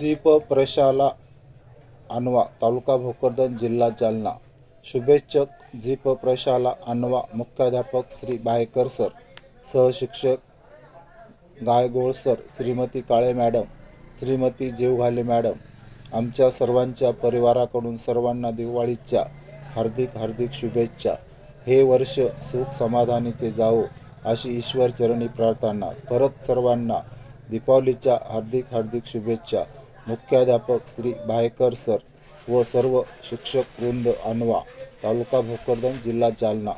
Jeep प्रशाला आणवा. तालुका भोकरदन जिल्हा Jalna. शुभेच्छक jeep प्रशाला आणवा. मुख्याध्यापक Shri Baykar sir सहशिक्षक Gaygol sir Shrimati Kale madam Shrimati Jevghale madam आमच्या सर्वांच्या परिवाराकडून सर्वांना दिवाळीच्या हार्दिक हार्दिक शुभेच्छा. हे वर्ष सुख समाधानीचे जावो अशी ईश्वर चरणी प्रार्थना. परत सर्वांना दीपावलीच्या हार्दिक हार्दिक शुभेच्छा. मुख्याध्यापक श्री भायकर सर व सर्व शिक्षक वृंद अनवा तालुका भोकरदन जिल्हा जालना.